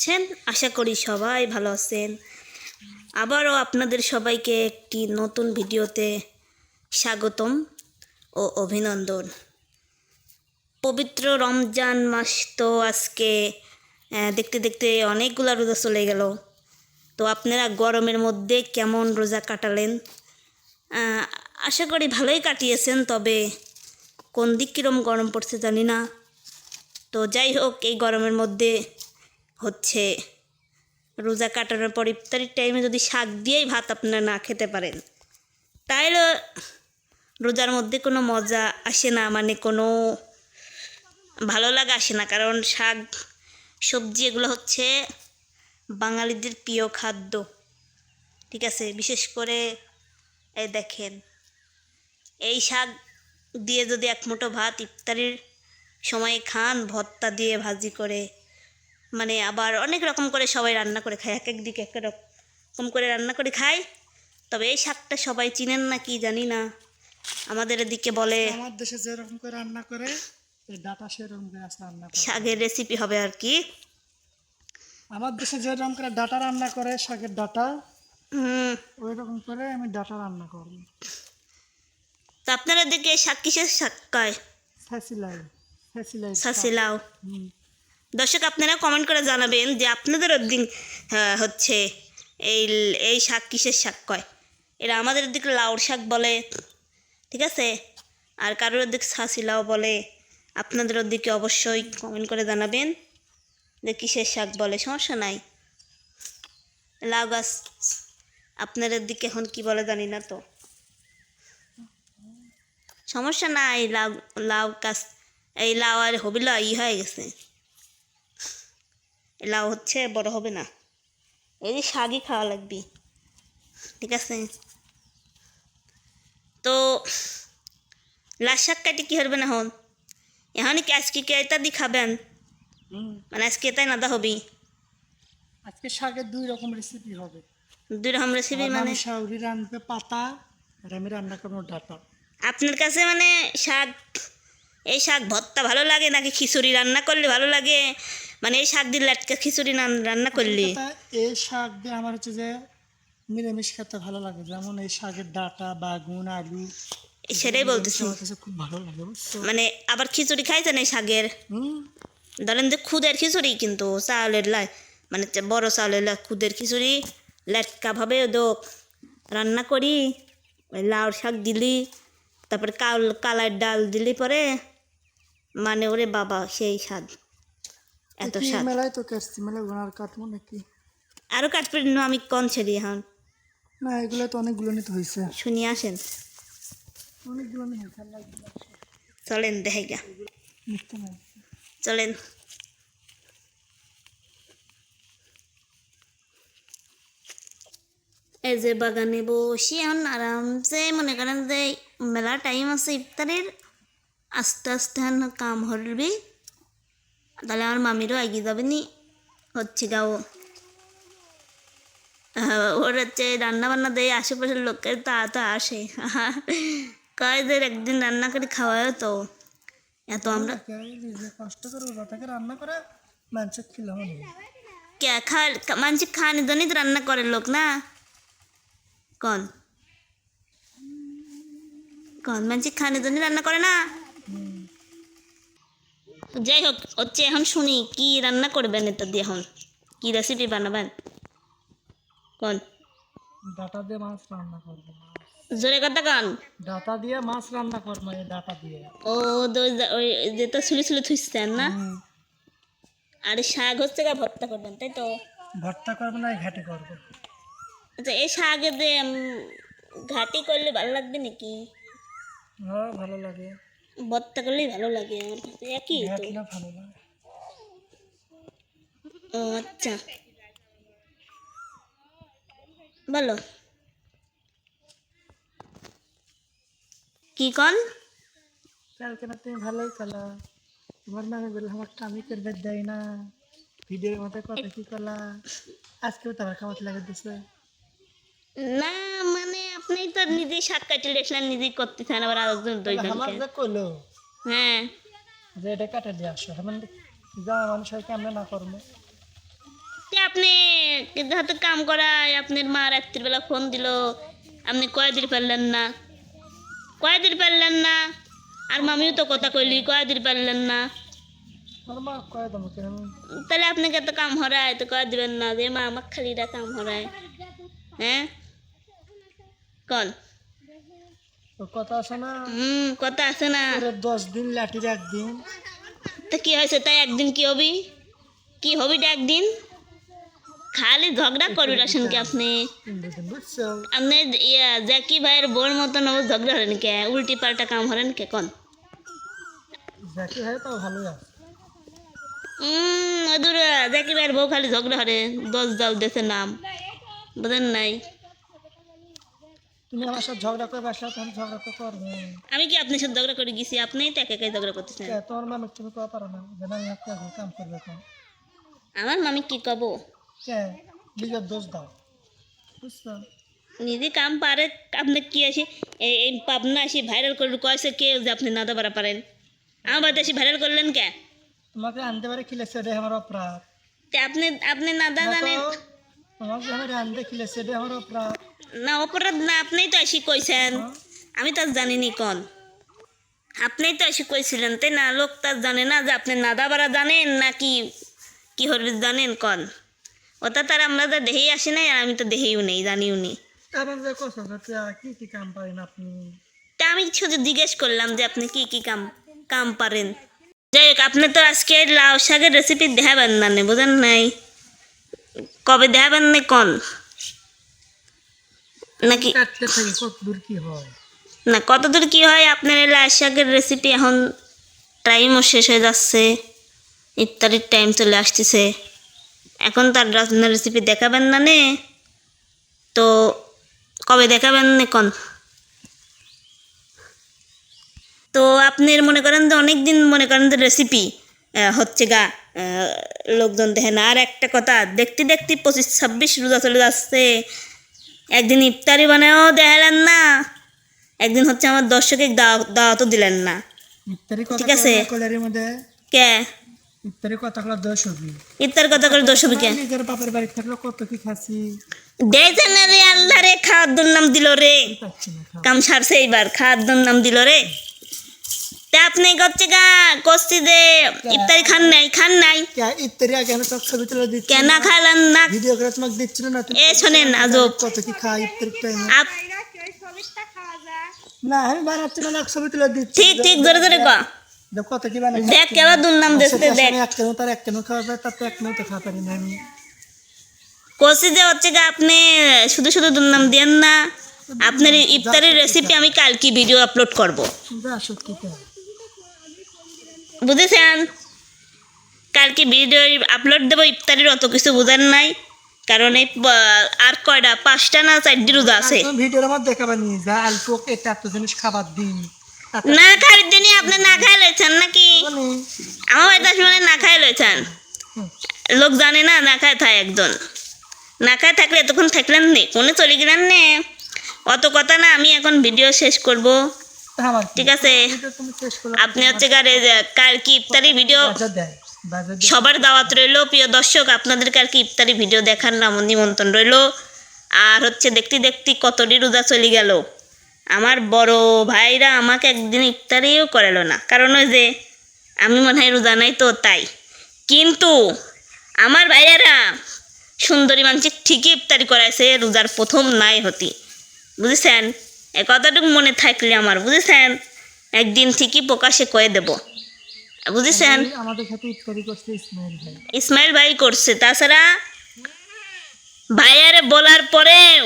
আছেন আশা করি সবাই ভালো আছেন। আবারও আপনাদের সবাইকে একটি নতুন ভিডিওতে স্বাগতম ও অভিনন্দন। পবিত্র রমজান মাস তো আজকে দেখতে দেখতে অনেকগুলো রোজা চলে গেল। তো আপনারা গরমের মধ্যে কেমন রোজা কাটালেন? আশা করি ভালোই কাটিয়েছেন, তবে কোন দিক কীরম গরম পড়ছে জানি না। তো যাই হোক, এই গরমের মধ্যে হচ্ছে রোজা কাটানোর পর ইফতারির টাইমে যদি শাক দিয়েই ভাত আপনারা না খেতে পারেন তাহলে রোজার মধ্যে কোনো মজা আসে না মানে কোনো ভালো লাগা আসে না। কারণ শাক, সবজি এগুলো হচ্ছে বাঙালিদের প্রিয় খাদ্য, ঠিক আছে? বিশেষ করে এই দেখেন, এই শাক দিয়ে যদি এক মুঠো ভাত ইফতারির সময়ে খান, ভর্তা দিয়ে ভাজি করে মানে আবার অনেক রকম করে সবাই রান্না করে খায় এক এক দিকে এক রকম করে রান্না করে খায়। তবে এই শাকটা সবাই চিনেন না কি জানি না। আমাদের এদিকে বলে আমার দেশে যেরকম করে রান্না করে ডাটা সেরকম করে রান্না করে। শাকের রেসিপি হবে আর কি। আমার দেশে যেরকম করে ডাটা রান্না করে শাকের ডাটা ওই রকম করে আমি ডাটা রান্না করব তো আপনারা দিকে শাক কিসের শাক কয়? ফ্যাসিলাই ফ্যাসিলাই সাসিলাও হুম। দর্শক, আপনারা কমেন্ট করে জানাবেন যে আপনাদের দিন হচ্ছে এই এই শাক কিসের শাক কয়? এরা আমাদের দিকে লাউর শাক বলে, ঠিক আছে? আর কারোর দিক ছাসি লাউ বলে, আপনাদের দিকে অবশ্যই কমেন্ট করে জানাবেন যে কিসের শাক বলে, সমস্যা নাই। লাউ গাছ আপনাদের দিকে এখন কি বলে জানি না তো। সমস্যা নাই, লাউ লাউ গাছ, এই লাউ আর হবিলা ই হয়ে গেছে। লাউ হচ্ছে বড় হবে না। এই যে শাকই খাওয়া লাগবে। ঠিক আছে? তো লাল শাক কাটি কি হবে না হন এখনই কি আজকে কি এটা দি খাবেন? মানে আজকে এটাই নাদা হবি? আজকে শাকের দুই রকম রেসিপি হবে। দুই রকম রেসিপি মানে? শাউরি রান্নবে পাতা আর আমি রান্না করব ডাটা। আপনার কাছে মানে শাক এই শাক ভর্তা ভালো লাগে নাকি খিচুড়ি রান্না করলে ভালো লাগে? মানে এই শাক দিয়ে লাটকা খিচুড়ি রান্না করলে। এই শাক দিয়ে আমার হচ্ছে যে নিরামিষ খেতে ভালো লাগে। যেমন এই শাকের ডাটা বাগুন আলু সেটাই বলতেছি। খুব ভালো লাগে মানে আবার খিচুড়ি খাইছেন এই শাকের? ধরেন যে খুদের খিচুড়ি কিন্তু চাউলের লাই মানে বড় চাউলের লাই খুদের খিচুড়ি লেটকাভাবে দোক রান্না করি ওই লাউ শাক দিলি তারপরে কাল কালার ডাল দিলি পরে মানে ওরে বাবা সেই স্বাদ। এত স্বাদ। মেলায় তো কাটছি মেলা ঘোড়ার কাটবো নাকি? আরও কাটবে না আমি কন ছেড়ি এখন। না এগুলো তো অনেকগুলো নিতে হয়েছে শুনি আসেন। অনেকগুলো চলেন মিথ্যে না। চলেন। এই যে বাগানে বসে এখন আরামসে মনে করেন যে মেলা টাইম আছে ইফতারের। আস্তে আস্তে এখন কাম হরবি তাহলে আমার মামিরও এগিয়ে যাবে নি। হচ্ছে গাও ওর হচ্ছে রান্না বান্না দেয় আশেপাশের লোকের তা তো আসে। কয় যে একদিন রান্না করে খাওয়ায় তো। এত আমরা কষ্ট করে রান্না করে মাংস খেলে কে খা মানুষ তো রান্না করে লোক না? কন। কন মানুষ জন্য রান্না করে না? যাই হোক হচ্ছে এখন শুনি কি রান্না করবেন এটা দিয়ে এখন? কি রেসিপি বানাবেন? কন? ডাটা দিয়ে মাছ রান্না করব। জোরে কথা কন। ডাটা দিয়ে মাছ রান্না করব এই ডাটা দিয়ে। ও ওই যেটা ছুলি ছুলি থুইছেন না। আর শাক হচ্ছে গা ভর্তা করবেন তাই তো? ভর্তা করব না ঘাটে করব। আচ্ছা এই শাকে দিয়ে ঘাটি করলে ভালো লাগবে নাকি? হ্যাঁ ভালো লাগে। ভর্তা করলেই ভালো লাগে আমার কাছে একই তো। ভালো লাগে। ও আচ্ছা। বলো। কি কন কালকে না তুমি ভালোই কলা। তোমার নামে বললাম আমারটা আমি করবে দেয় না। ভিডিওর মধ্যে কত কি কলা। আজকেও তোমার খাওয়াতে লাগে দিছে। না মানে আপনি তো নিজেই শাক কাটিয়ে রেখলেন নিজেই করতেছেন আবার আরেকজন দুইজনকে কইলো হ্যাঁ। যে এটা কাটে দিয়ে আসো আমি যা মানুষের কেমনে না করব? আপনি কিন্তু কাম করায় আপনার মা রাত্রিবেলা ফোন দিল আপনি কয়দিন পারলেন না? কয়দিন পারলেন না? আর মামিও তো কথা কইলি কয়দিন পারলেন না? তাহলে আপনাকে তো কাম হরায় তো কয় দিবেন না যে মা আমার খালিটা কাম হরায়। হ্যাঁ? কন তো কথা আছে না? হুম কথা আছে না। দশ দিন লাঠির একদিন। তা কি হয়েছে? তাই একদিন কি হবি? কি হবি একদিন? খালি ঝগড়া করবি রাসন কি আপনি? আপনি ইয়া জ্যাকি ভাইয়ের বোর মতন ও ঝগড়া হলেন কে? উল্টি পাল্টা কাম হলেন কে? কন। যাকে তাও ভালোই আছে। উম জ্যাকি ভাইয়ের বউ খালি ঝগড়া হরে দশ দাও দেশের নাম। বুঝেন নাই? তুমি আমার সাথে ঝগড়া করে বাসা তখন ঝগড়া তো করবে। আমি কি আপনার সাথে ঝগড়া করে গেছি? আপনিই তো একা একাই ঝগড়া করতেছেন। তোমার মামিক তুমি কওয়া পারো না যেন আমি একটা কাম করবে তো আমার মামি কি কব? কে নিজের দোষ দাও। বুঝছ? নিজে কাম পারে আপনি কি আসি এই পাবনা আসি ভাইরাল করলে কয়েছে কে যে আপনি না দেবার পারেন? আমার আসি ভাইরাল করলেন কে? তোমাকে আনতে পারে খিলেছে এটা আমার অপরাধ। তে আপনি আপনি নাদা জানেন না, অপরাধ না, আপনিই তো আসি কইছেন। আমি তো জানিনি কোন। আপনিই তো আসি কইছিলেন, তাই না? লোক তার জানে না যে আপনি নাদা বাড়া জানেন না কি হরবি জানেন কন? ওটা তার আমরা তো দেহেই আসি নাই, আর আমি তো দেহেও নেই, জানিও নি আপনি তা আমি শুধু জিজ্ঞেস করলাম যে আপনি কি কি কাম কাম পারেন। যাই হোক, আপনি তো আজকে লাউ শাকের রেসিপি দেখাবেন নে, বুঝেন নাই? কবে দেখাবেন না কন নাকি থাকি কত দূর কি হয়? না কতদূর কি হয়? আপনার এই লাউ শাকের রেসিপি এখন টাইমও শেষ হয়ে যাচ্ছে। ইফতারির টাইম চলে আসতেছে। এখন তার রান্নার রেসিপি দেখাবেন না নে? তো কবে দেখাবেন না কন তো আপনি মনে করেন যে অনেক দিন মনে করেন যে রেসিপি হচ্ছে গা লোকজন দেখে না আর একটা কথা দেখতে দেখতে পঁচিশ ছাব্বিশ রোজা চলে যাচ্ছে। একদিন ইফতারি বানায়ও দেখালেন না একদিন হচ্ছে আমার দর্শকে দাওয়া- দাওয়াতও দিলেন না। ঠিক আছে। কে? দোষ হবি। ইফতার কথা করে দোষ হবে কে? নিজের বাপের বাড়ি থাকলে কত কি খাচ্ছি? দেখছেন রে আল্লাহ রে খাদ্যর নাম দিল রে। কাম সারছে এইবার খাদ্যর নাম দিল রে। তা আপনি করছে গা যে ইফতারি খান নাই খান নাই। তুলে দিচ্ছি কেন খালান না? ভিডিও করে তোমাকে দিচ্ছিল না তুমি এ শোনেন আজব। কত কি খাই ইত্যাদি টাইমে আপ না আমি বানাচ্ছি না তুলে দিচ্ছি। ঠিক ঠিক ধরে ধরে ক। যে কত কি বানাই দেখ কেবা দুর্নাম দেখতে দেখ। এক কেন তার এক কেন খাওয়া যায় তার তো এক কেন তো খাওয়া পারি না আমি। যে হচ্ছে গা আপনি শুধু শুধু দুর্নাম দেন না। আপনার ইফতারের রেসিপি আমি কালকে ভিডিও আপলোড করব। যা সত্যি বুঝেছেন? কালকে ভিডিও আপলোড দেবো ইফতারির অত কিছু বোঝার নাই। কারণ এই আর কয়টা? পাঁচটা না চারটি রোজা আছে? ভিডিওর মধ্যে দেখাবা যা অল্প এটা এত জিনিস খাবার দিন। না খাওয়ার দিনই আপনি না খাই লইছেন নাকি? আমার বাড়িতে আসলে মানে না খাই লইছেন? লোক জানে না না খায় থাকে একজন। না খায় থাকলে এতক্ষণ থাকলেন নে কোনে চলে গেলেন নে। অত কথা না আমি এখন ভিডিও শেষ করব? ঠিক আছে। করো। আপনি হচ্ছে গাড়ি কালকে ইফতারি ভিডিও সবার দাওয়াত রইল। প্রিয় দর্শক আপনাদের কালকে ইফতারি ভিডিও দেখার নাম নিমন্ত্রণ রইল। আর হচ্ছে দেখতে দেখতে কতটি রোজা চলে গেল। আমার বড় ভাইরা আমাকে একদিন ইফতারিও করালো না। কারণ ওই যে আমি মনে হয় রোজা নাই তো তাই। কিন্তু আমার ভাইয়ারা সুন্দরী মানসিক ঠিকই ইফতারি করাইছে রোজার প্রথম নাই হতি। বুঝেছেন? এ কথাটুকু মনে থাকলে আমার বুঝেছেন? একদিন ঠিকই প্রকাশে কয়ে দেব। বুঝেছেন? আমাদের সাথে ইফতারি করছে ইসমাইল ভাই। ইসমাইল ভাই করছে তাছাড়া ভাইয়ারে বলার পরেও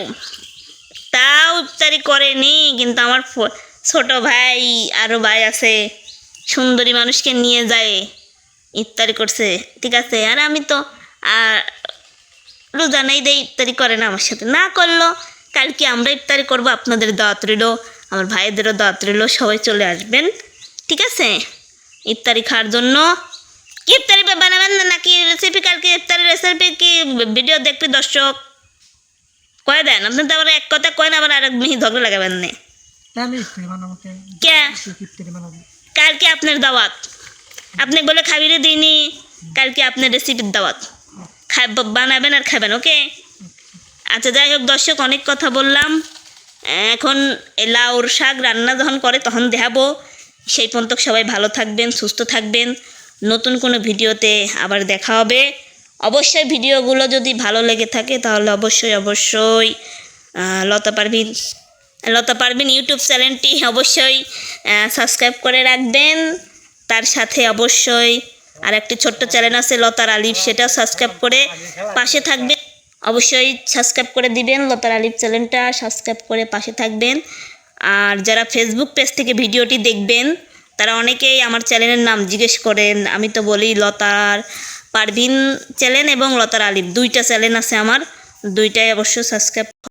তাও ইফতারি করেনি কিন্তু আমার ছোট ভাই আরও ভাই আছে সুন্দরী মানুষকে নিয়ে যায় ইফতারি করছে ঠিক আছে? আর আমি তো আর রোজা নেই দেয় ইফতারি করে না আমার সাথে। না করল কালকে আমরা ইফতারি করব আপনাদের দাওয়াত রইল আমার ভাইদেরও দাওয়াত রইল সবাই চলে আসবেন ঠিক আছে? ইফতারি খাওয়ার জন্য। কি ইফতারি বানাবেন না নাকি রেসিপি কালকে ইফতারি রেসিপি কি ভিডিও দেখবি দর্শক? কয়ে দেন আপনি তো আবার এক কথা কয় না আবার আর এক মিহি ঝগড়া লাগাবেন না। কালকে আপনার দাওয়াত। আপনি বলে খাবিরে দিইনি কালকে আপনার রেসিপির দাওয়াত। খাই বানাবেন আর খাবেন ওকে আচ্ছা যাই হোক, দর্শক, অনেক কথা বললাম। এখন লাউর শাক রান্না যখন করে, তখন দেখাবো। সেই পর্যন্ত সবাই ভালো থাকবেন, সুস্থ থাকবেন। নতুন কোনো ভিডিওতে আবার দেখা হবে। অবশ্যই ভিডিওগুলো যদি ভালো লেগে থাকে, তাহলে অবশ্যই অবশ্যই লতা পারভিন লতা পারভিন ইউটিউব চ্যানেলটি অবশ্যই সাবস্ক্রাইব করে রাখবেন। তার সাথে অবশ্যই আর একটি ছোট্ট চ্যানেল আছে, লতার আলিফ, সেটাও সাবস্ক্রাইব করে পাশে থাকবেন। অবশ্যই সাবস্ক্রাইব করে দিবেন। লতার আলিফ চ্যানেলটা সাবস্ক্রাইব করে পাশে থাকবেন। আর যারা ফেসবুক পেজ থেকে ভিডিওটি দেখবেন, তারা অনেকেই আমার চ্যানেলের নাম জিজ্ঞেস করেন। আমি তো বলি লতার পারভিন চ্যানেল এবং লতার আলিফ। দুইটা চ্যানেল আছে আমার। দুইটাই অবশ্যই সাবস্ক্রাইব